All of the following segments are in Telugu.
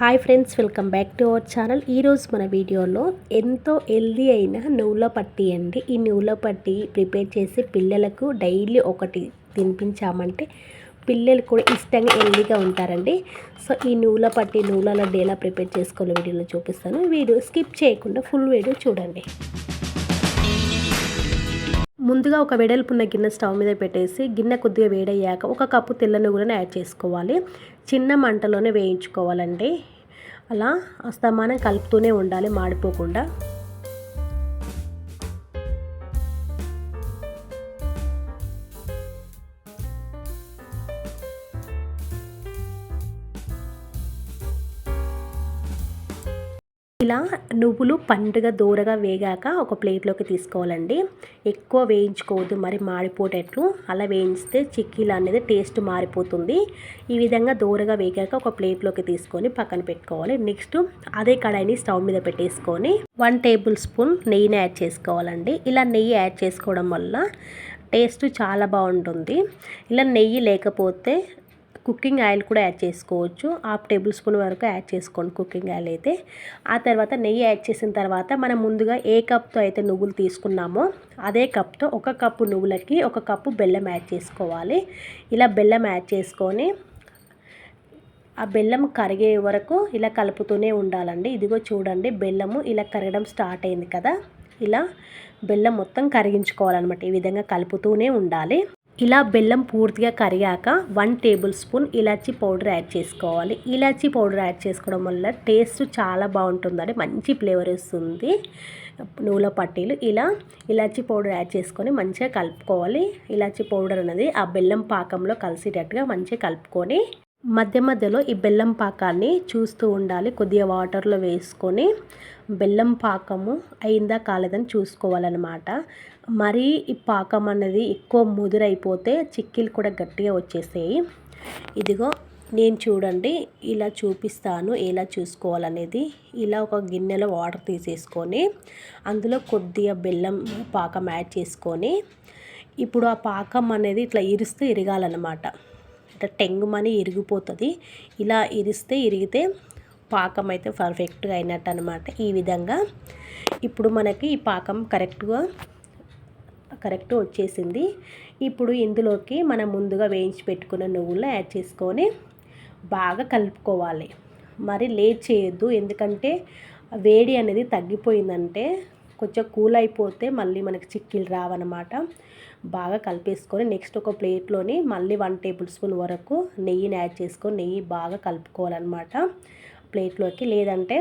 Hi friends welcome back to our channel. ఈరోజు మన వీడియోలో ఎంతో హెల్దీ అయిన నువ్వుల పట్టి అండి. ఈ నువ్వుల పట్టి ప్రిపేర్ చేసి పిల్లలకు డైలీ ఒకటి తినిపించామంటే పిల్లలు కూడా ఇష్టంగా హెల్దీగా ఉంటారండి. సో ఈ నువ్వుల పట్టి నువ్వుల లడ్డు ఎలా ప్రిపేర్ చేసుకోవాలో వీడియోలో చూపిస్తాను. వీడియో స్కిప్ చేయకుండా ఫుల్ వీడియో చూడండి. ముందుగా ఒక వెడల్పున్న గిన్నె స్టవ్ మీద పెట్టేసి గిన్నె కొద్దిగా వేడయ్యాక ఒక కప్పు తెల్ల నువ్వులను యాడ్ చేసుకోవాలి. చిన్న మంటలోనే వేయించుకోవాలండి. అలా అస్తమానం కలుపుతూనే ఉండాలి మాడిపోకుండా. ఇలా నువ్వులు పండుగ దూరగా వేగాక ఒక ప్లేట్లోకి తీసుకోవాలండి. ఎక్కువ వేయించుకోవద్దు మరి మాడిపోయేటట్లు. అలా వేయించితే చిక్కీలు అనేది టేస్ట్ మారిపోతుంది. ఈ విధంగా దూరగా వేగాక ఒక ప్లేట్లోకి తీసుకొని పక్కన పెట్టుకోవాలి. నెక్స్ట్ అదే కడాయిని స్టవ్ మీద పెట్టేసుకొని వన్ టేబుల్ స్పూన్ నెయ్యిని యాడ్ చేసుకోవాలండి. ఇలా నెయ్యి యాడ్ చేసుకోవడం వల్ల టేస్ట్ చాలా బాగుంటుంది. ఇలా నెయ్యి లేకపోతే కుకింగ్ ఆయిల్ కూడా యాడ్ చేసుకోవచ్చు. హాఫ్ టేబుల్ స్పూన్ వరకు యాడ్ చేసుకోండి కుకింగ్ ఆయిల్ అయితే. ఆ తర్వాత నెయ్యి యాడ్ చేసిన తర్వాత మనం ముందుగా ఏ కప్తో అయితే నువ్వులు తీసుకున్నామో అదే కప్తో ఒక కప్పు నువ్వులకి ఒక కప్పు బెల్లం యాడ్ చేసుకోవాలి. ఇలా బెల్లం యాడ్ చేసుకొని ఆ బెల్లం కరిగే వరకు ఇలా కలుపుతూనే ఉండాలండి. ఇదిగో చూడండి బెల్లము ఇలా కరగడం స్టార్ట్ అయింది కదా. ఇలా బెల్లం మొత్తం కరిగించుకోవాలన్నమాట. ఈ విధంగా కలుపుతూనే ఉండాలి. ఇలా బెల్లం పూర్తిగా కరిగాక వన్ టేబుల్ స్పూన్ ఇలాచీ పౌడర్ యాడ్ చేసుకోవాలి. ఇలాచీ పౌడర్ యాడ్ చేసుకోవడం వల్ల టేస్ట్ చాలా బాగుంటుందండి. మంచి ఫ్లేవర్ వస్తుంది. నువ్వుల పట్టీలు ఇలా ఇలాచీ పౌడర్ యాడ్ చేసుకొని మంచిగా కలుపుకోవాలి. ఇలాచీ పౌడర్ అనేది ఆ బెల్లం పాకంలో కలిసేటట్టుగా మంచిగా కలుపుకొని మధ్య మధ్యలో ఈ బెల్లం పాకాన్ని చూస్తూ ఉండాలి. కొద్దిగా వాటర్లో వేసుకొని బెల్లం పాకము అయిందా కాలేదని చూసుకోవాలన్నమాట. మరీ ఈ పాకం అనేది ఎక్కువ ముదురైపోతే చిక్కీలు కూడా గట్టిగా వచ్చేసాయి. ఇదిగో నేను చూడండి ఇలా చూపిస్తాను ఎలా చూసుకోవాలనేది. ఇలా ఒక గిన్నెలో వాటర్ తీసేసుకొని అందులో కొద్దిగా బెల్లం పాకం యాడ్ చేసుకొని ఇప్పుడు ఆ పాకం అనేది ఇట్లా ఇరుస్తూ ఇరగాలన్నమాట. ఇట్లా టెంగుమని ఇరిగిపోతుంది. ఇలా ఇరిస్తే ఇరిగితే పాకం అయితే పర్ఫెక్ట్గా అయినట్టు అనమాట ఈ విధంగా. ఇప్పుడు మనకి ఈ పాకం కరెక్ట్గా కరెక్ట్ వచ్చేసింది. ఇప్పుడు ఇందులోకి మనం ముందుగా వేయించి పెట్టుకున్న నువ్వులు యాడ్ చేసుకొని బాగా కలుపుకోవాలి. మరి లేట్ చేయొద్దు. ఎందుకంటే వేడి అనేది తగ్గిపోయిందంటే కొంచెం కూల్ అయిపోతే మళ్ళీ మనకి చిక్కీలు రావన్నమాట. బాగా కలిపేసుకొని నెక్స్ట్ ఒక ప్లేట్లోని మళ్ళీ వన్ టేబుల్ స్పూన్ వరకు నెయ్యిని యాడ్ చేసుకొని నెయ్యి బాగా కలుపుకోవాలన్నమాట. ప్లేట్లోకి లేదంటే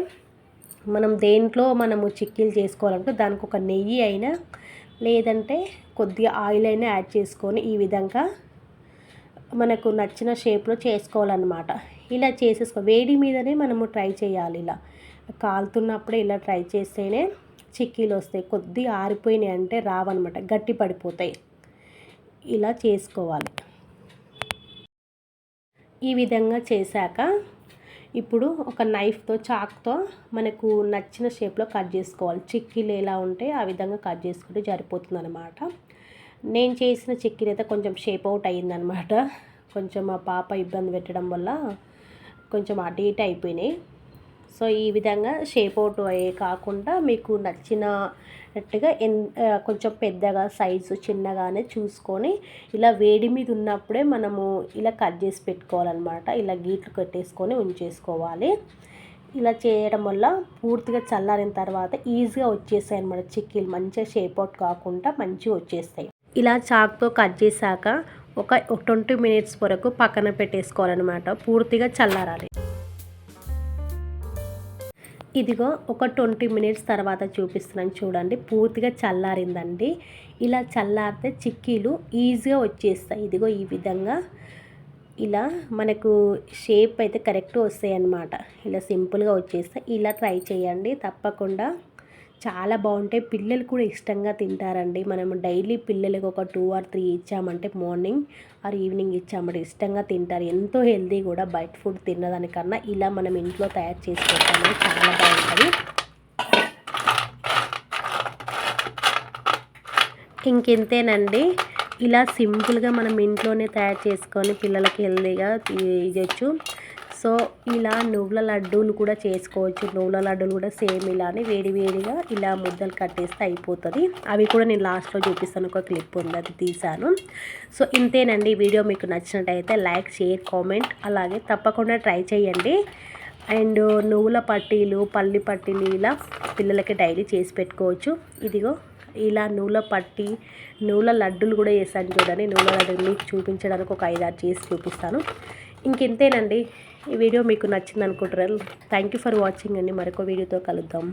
మనం దేంట్లో మనము చిక్కీలు చేసుకోవాలంటే దానికి ఒక నెయ్యి అయినా లేదంటే కొద్దిగా ఆయిల్ అయినా యాడ్ చేసుకొని ఈ విధంగా మనకు నచ్చిన షేప్లో చేసుకోవాలన్నమాట. ఇలా చేసేసుకో వేడి మీదనే మనము ట్రై చేయాలి ఇలా. కాలుతున్నప్పుడే ఇలా ట్రై చేస్తేనే చిక్కీలు వస్తాయి. కొద్ది ఆరిపోయినాయి అంటే రావన్నమాట. గట్టి పడిపోతాయి. ఇలా చేసుకోవాలి. ఈ విధంగా చేశాక ఇప్పుడు ఒక నైఫ్తో చాక్తో మనకు నచ్చిన షేప్లో కట్ చేసుకోవాలి. చిక్కీలు ఎలా ఉంటే ఆ విధంగా కట్ చేసుకుంటే సరిపోతుంది అనమాట నేను చేసిన చిక్కీలు అయితే కొంచెం షేప్ అవుట్ అయ్యిందనమాట కొంచెం మా పాప ఇబ్బంది పెట్టడం వల్ల కొంచెం అటు ఇటు అయిపోయినాయి. సో ఈ విధంగా షేప్ అవుట్ అయ్యే కాకుండా మీకు నచ్చినట్టుగా ఎన్ కొంచెం పెద్దగా సైజు చిన్నగానే చూసుకొని ఇలా వేడి మీద ఉన్నప్పుడే మనము ఇలా కట్ చేసి పెట్టుకోవాలన్నమాట. ఇలా గీట్లు కట్టేసుకొని ఉంచేసుకోవాలి. ఇలా చేయడం వల్ల పూర్తిగా చల్లారిన తర్వాత ఈజీగా వచ్చేస్తాయి అనమాట చిక్కీలు. మంచిగా షేప్ అవుట్ కాకుండా మంచిగా వచ్చేస్తాయి. ఇలా చాక్తో కట్ చేశాక ఒక ట్వంటీ మినిట్స్ వరకు పక్కన పెట్టేసుకోవాలన్నమాట. పూర్తిగా చల్లారాలి. ఇదిగో ఒక ట్వంటీ మినిట్స్ తర్వాత చూపిస్తున్నాను చూడండి. పూర్తిగా చల్లారిందండి. ఇలా చల్లారితే చిక్కీలు ఈజీగా వచ్చేస్తాయి. ఇదిగో ఈ విధంగా ఇలా మనకు షేప్ అయితే కరెక్ట్ వస్తాయి అన్నమాట ఇలా సింపుల్గా వచ్చేస్తాయి. ఇలా ట్రై చేయండి. తప్పకుండా చాలా బాగుంటాయి. పిల్లలు కూడా ఇష్టంగా తింటారండి. మనం డైలీ పిల్లలకి ఒక టూ ఆర్ త్రీ ఇచ్చామంటే మార్నింగ్ ఆర్ ఈవినింగ్ ఇచ్చామంటే ఇష్టంగా తింటారు. ఎంతో హెల్దీ కూడా బయట ఫుడ్ తినదానికన్నా ఇలా మనం ఇంట్లో తయారు చేసుకుంటామని చాలా బాగుంటుంది. ఇంకెంతేనండి? ఇలా సింపుల్గా మనం ఇంట్లోనే తయారు చేసుకొని పిల్లలకి హెల్దీగా ఇవ్వచ్చు సో ఇలా నువ్వుల లడ్డూలు కూడా చేసుకోవచ్చు. నువ్వుల లడ్డూలు కూడా సేమ్ ఇలానే వేడి వేడిగా ఇలా ముద్దలు కట్టేస్తే అయిపోతుంది. అవి కూడా నేను లాస్ట్లో చూపిస్తాను. ఒక క్లిప్ ఉంది అది తీశాను. సో ఇంతేనండి వీడియో. మీకు నచ్చినట్టయితే లైక్ షేర్ కామెంట్ అలాగే తప్పకుండా ట్రై చేయండి. అండ్ నువ్వుల పట్టీలు పల్లి పట్టీలు ఇలా పిల్లలకి డైలీ చేసి పెట్టుకోవచ్చు. ఇదిగో ఇలా నువ్వుల పట్టి నువ్వుల లడ్డులు కూడా వేసాను చూడండి. నువ్వుల లడ్డూలు మీకు చూపించడానికి ఒక ఐదారు చేసి చూపిస్తాను. ఇంకెంతేనండి ఈ వీడియో మీకు నచ్చింది అనుకుంటారు థ్యాంక్ యూ ఫర్ వాచింగ్ అండి. మరొక వీడియోతో కలుద్దాం.